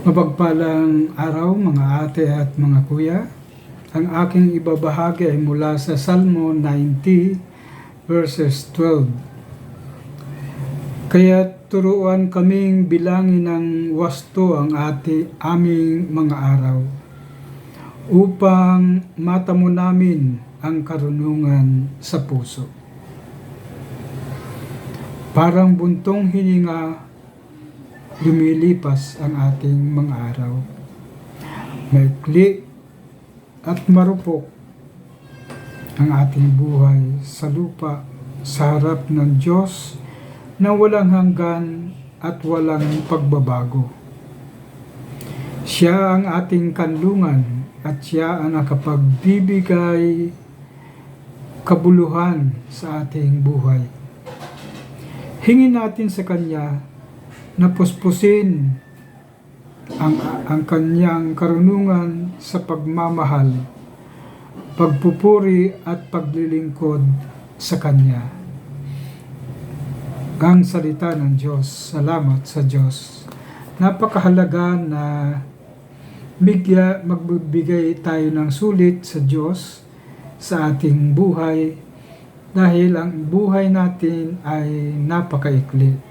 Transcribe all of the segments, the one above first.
Mapagpalang araw mga ate at mga kuya. Ang aking ibabahagi ay mula sa Salmo 90 verses 12. Kaya turuan kaming bilangin ng wasto ang ati aming mga araw upang matamo namin ang karunungan sa puso. Parang buntong hininga lumilipas ang ating mga araw. Maikli at marupok ang ating buhay sa lupa sa harap ng Diyos na walang hanggan at walang pagbabago. Siya ang ating kanlungan at siya ang nakapagbibigay kabuluhan sa ating buhay. Hingin natin sa Kanya na puspusin ang, ang kanyang karunungan sa pagmamahal, pagpupuri at paglilingkod sa Kanya. Ang salita ng Diyos, salamat sa Diyos. Napakahalaga na bigya, magbibigay tayo ng sulit sa Diyos sa ating buhay dahil ang buhay natin ay napakaikli.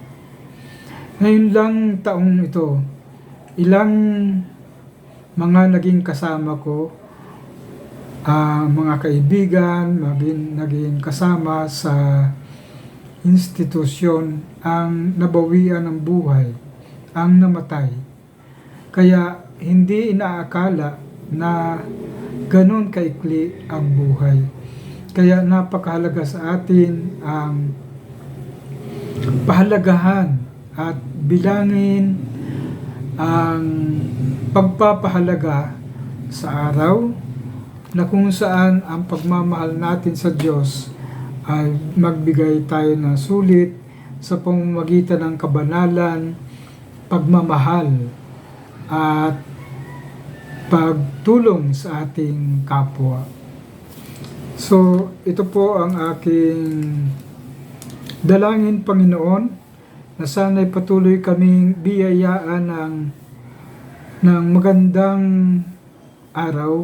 Ngayon lang taong ito, ilang mga naging kasama ko, uh, mga kaibigan, maging, naging kasama sa institusyon ang nabawian ng buhay, ang namatay. Kaya hindi inaakala na ganun kaikli ang buhay. Kaya napakahalaga sa atin ang pahalagahan at bilangin ang pagpapahalaga sa araw na kung saan ang pagmamahal natin sa Diyos ay magbigay tayo ng sulit sa pamamagitan ng kabanalan, pagmamahal at pagtulong sa ating kapwa. So, ito po ang aking dalangin Panginoon na sana'y patuloy kaming biyayaan ng, ng magandang araw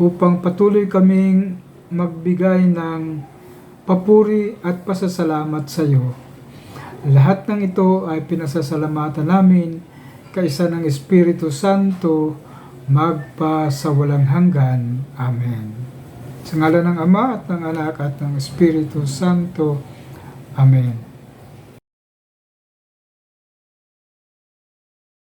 upang patuloy kaming magbigay ng papuri at pasasalamat sa iyo. Lahat ng ito ay pinasasalamatan namin kaisa ng Espiritu Santo magpa sa walang hanggan. Amen. Sa ngala ng Ama at ng Anak at ng Espiritu Santo. Amen.